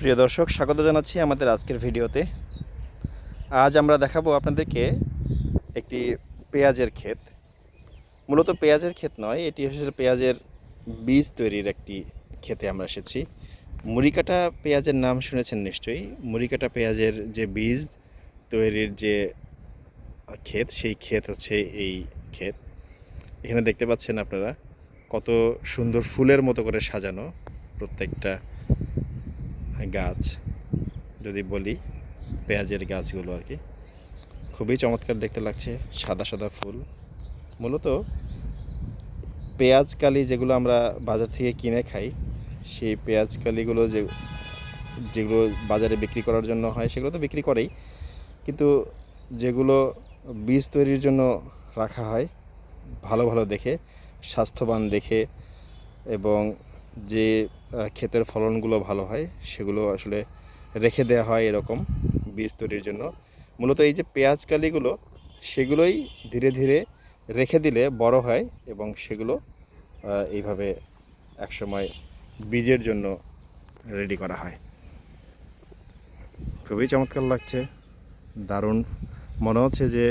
প্রিয় দর্শক, স্বাগত জানাচ্ছি আমাদের আজকের ভিডিওতে। আজ আমরা দেখাবো আপনাদেরকে একটি পেঁয়াজের ক্ষেত। মূলত পেঁয়াজের ক্ষেত নয়, এটি হচ্ছে পেঁয়াজের বীজ তৈরির একটি ক্ষেতে আমরা এসেছি। মুড়িকাটা পেঁয়াজের নাম শুনেছেন নিশ্চয়ই। মুড়িকাটা পেঁয়াজের যে বীজ তৈরির যে ক্ষেত, সেই ক্ষেত হচ্ছে এই ক্ষেত। এখানে দেখতে পাচ্ছেন আপনারা কত সুন্দর ফুলের মতো করে সাজানো প্রত্যেকটা গাছ যদি বলি, পেঁয়াজের গাছগুলো আর কি। খুবই চমৎকার দেখতে লাগছে, সাদা সাদা ফুল। মূলত পেঁয়াজ কালি যেগুলো আমরা বাজার থেকে কিনে খাই, সেই পেঁয়াজ কালিগুলো যে, যেগুলো বাজারে বিক্রি করার জন্য হয়, সেগুলো তো বিক্রি করেই। কিন্তু যেগুলো বীজ তৈরির জন্য রাখা হয়, ভালো ভালো দেখে, স্বাস্থ্যবান দেখে এবং যে ক্ষেতের ফলনগুলো ভালো হয়, সেগুলো আসলে রেখে দেওয়া হয় এরকম বীজ তৈরির জন্য। মূলত এই যে পেঁয়াজ কালিগুলো, সেগুলোই ধীরে ধীরে রেখে দিলে বড় হয় এবং সেগুলো এইভাবে একসময় বীজের জন্য রেডি করা হয়। খুবই চমৎকার লাগছে, দারুণ। মনে হচ্ছে যে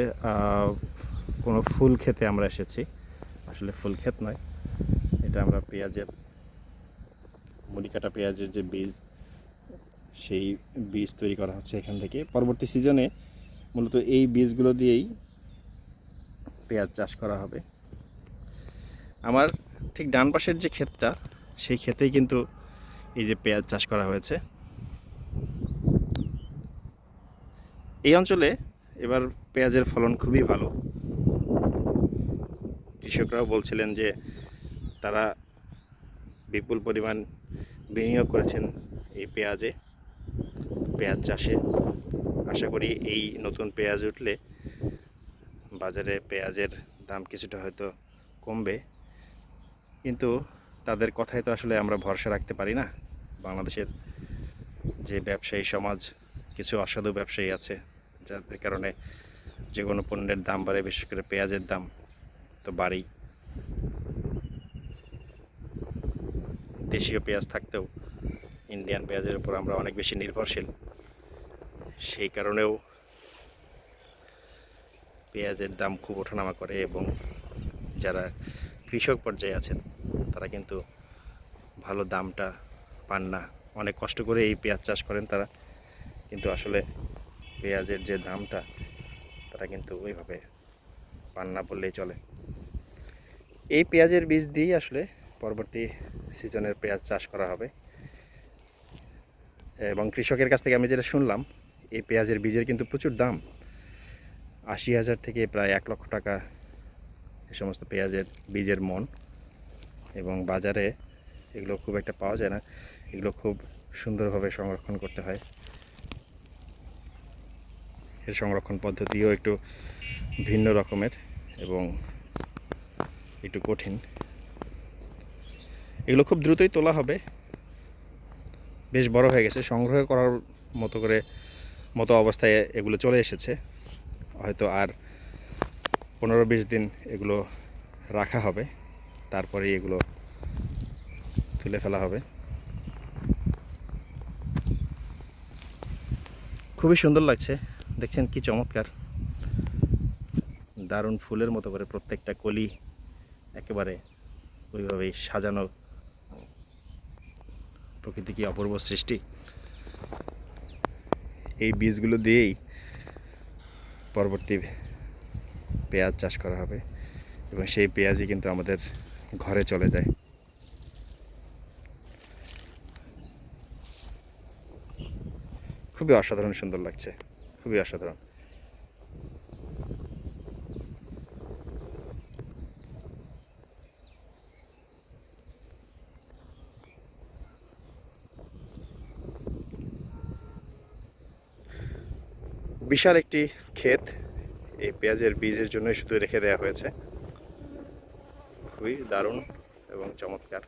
কোনো ফুল খেতে আমরা এসেছি। আসলে ফুল ক্ষেত নয়, এটা আমরা পেঁয়াজের মুড়ি কাটা পেঁয়াজের যে বীজ, সেই বীজ তৈরি করা হচ্ছে এখান থেকে। পরবর্তী সিজনে মূলত এই বীজগুলো দিয়েই পেঁয়াজ চাষ করা হবে। আমার ঠিক ডান পাশের যে ক্ষেতটা, সেই ক্ষেতেই কিন্তু এই যে পেঁয়াজ চাষ করা হয়েছে। এই অঞ্চলে এবার পেঁয়াজের ফলন খুবই ভালো। কৃষকরাও বলছিলেন যে তারা বিপুল পরিমাণ বিনিয়োগ করেছেন এই পেঁয়াজে, পেঁয়াজ চাষে। আশা করি এই নতুন পেঁয়াজ উঠলে বাজারে পেঁয়াজের দাম কিছুটা হয়তো কমবে। কিন্তু তাদের কথায় তো আসলে আমরা ভরসা রাখতে পারি না। বাংলাদেশের যে ব্যবসায়ী সমাজ, কিছু অসাধু ব্যবসায়ী আছে, যাদের কারণে যে কোনো পণ্যের দাম বাড়ে, বিশেষ করে পেঁয়াজের দাম তো বাড়েই। দেশীয় পেঁয়াজ থাকতেও ইন্ডিয়ান পেঁয়াজের উপর আমরা অনেক বেশি নির্ভরশীল। সেই কারণেও পেঁয়াজের দাম খুব ওঠানামা করে এবং যারা কৃষক পর্যায়ে আছেন, তারা কিন্তু ভালো দামটা পান না। অনেক কষ্ট করে এই পেঁয়াজ চাষ করেন তারা, কিন্তু আসলে পেঁয়াজের যে দামটা, তারা কিন্তু ওইভাবে পান না বললেই চলে। এই পেঁয়াজের বীজ দিয়েই আসলে পরবর্তী সিজনের পেঁয়াজ চাষ করা হবে। এবং কৃষকের কাছ থেকে আমি যেটা শুনলাম, এই পেঁয়াজের বীজের কিন্তু প্রচুর দাম। আশি হাজার থেকে প্রায় এক লক্ষ টাকা এ সমস্ত পেঁয়াজের বীজের মন। এবং বাজারে এগুলো খুব একটা পাওয়া যায় না। এগুলো খুব সুন্দরভাবে সংরক্ষণ করতে হয়। এর সংরক্ষণ পদ্ধতিও একটু ভিন্ন রকমের এবং একটু কঠিন। এগুলো খুব দ্রুতই তোলা হবে। বেশ বড় হয়ে গেছে। সংগ্রহ করার মতো করে, মতো অবস্থায় এগুলো চলে এসেছে। হয়তো আর পনেরো বিশ দিন এগুলো রাখা হবে। তারপরেই এগুলো তুলে ফেলা হবে। খুবই সুন্দর লাগছে। দেখছেন কি চমৎকার। দারুণ ফুলের মতো করে প্রত্যেকটা কলি একেবারে ওইভাবেই সাজানো প্রকৃতি কি অপূর্ব সৃষ্টি? এই বীজগুলো দিয়েই পরবর্তী পেঁয়াজ চাষ করা হবে এবং সেই পেঁয়াজই কিন্তু আমাদের ঘরে চলে যায়। খুবই অসাধারণ সুন্দর লাগছে, খুবই অসাধারণ। বিশাল একটি ক্ষেত। এই পেঁয়াজের বীজের জন্যই শুধু রেখে দেওয়া হয়েছে। খুবই দারুণ এবং চমৎকার।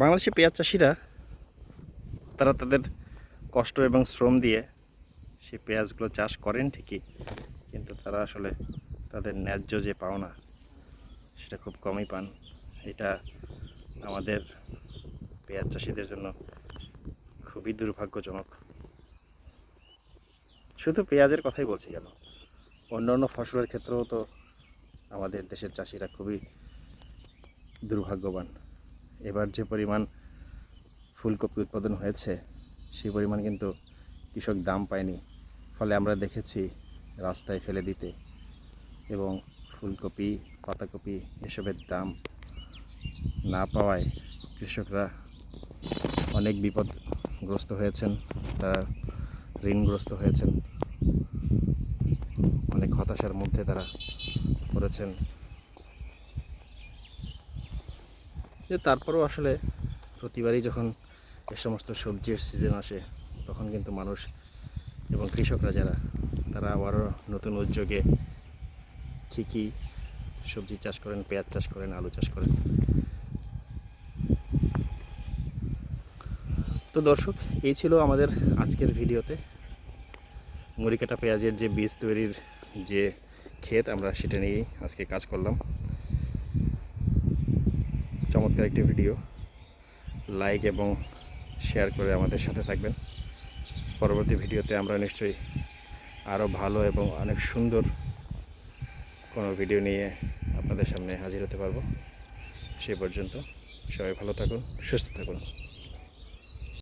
বাংলাদেশি পেঁয়াজ চাষিরা, তারা তাদের কষ্ট এবং শ্রম দিয়ে সেই পেঁয়াজগুলো চাষ করেন ঠিকই, কিন্তু তারা আসলে তাদের ন্যায্য যে পাওনা, সেটা খুব কমই পান। এটা আমাদের পেঁয়াজ চাষিদের জন্য খুবই দুর্ভাগ্যজনক। শুধু পেঁয়াজের কথাই বলছি কেন, অন্য অন্য ফসলের ক্ষেত্রেও তো আমাদের দেশের চাষিরা খুবই দুর্ভাগ্যবান। এবার যে পরিমাণ ফুলকপি উৎপাদন হয়েছে, সেই পরিমাণ কিন্তু কৃষক দাম পায়নি। ফলে আমরা দেখেছি রাস্তায় ফেলে দিতে এবং ফুলকপি, পাতাকপি এসবের দাম না পাওয়ায় কৃষকরা অনেক বিপদগ্রস্ত হয়েছেন, তারা ঋণগ্রস্ত হয়েছেন। অনেক হতাশার মধ্যে তারা পড়েছেন। যে তারপরেও আসলে প্রতিবারই যখন এ সমস্ত সবজির সিজন আসে, তখন কিন্তু মানুষ এবং কৃষকরা যারা, তারা আবারও নতুন উদ্যোগে ঠিকই সবজি চাষ করেন, পেঁয়াজ চাষ করেন, আলু চাষ করেন। তো দর্শক, এই ছিল আমাদের আজকের ভিডিওতে। মুড়িকাটা পেঁয়াজের যে বীজ তৈরির যে ক্ষেত, আমরা সেটা নিয়েই আজকে কাজ করলাম। চমৎকার একটি ভিডিও। লাইক এবং শেয়ার করে আমাদের সাথে থাকবেন। পরবর্তী ভিডিওতে আমরা নিশ্চয়ই আরও ভালো এবং অনেক সুন্দর কোনো ভিডিও নিয়ে আপনাদের সামনে হাজির হতে পারব। সে পর্যন্ত সবাই ভালো থাকুন, সুস্থ থাকুন।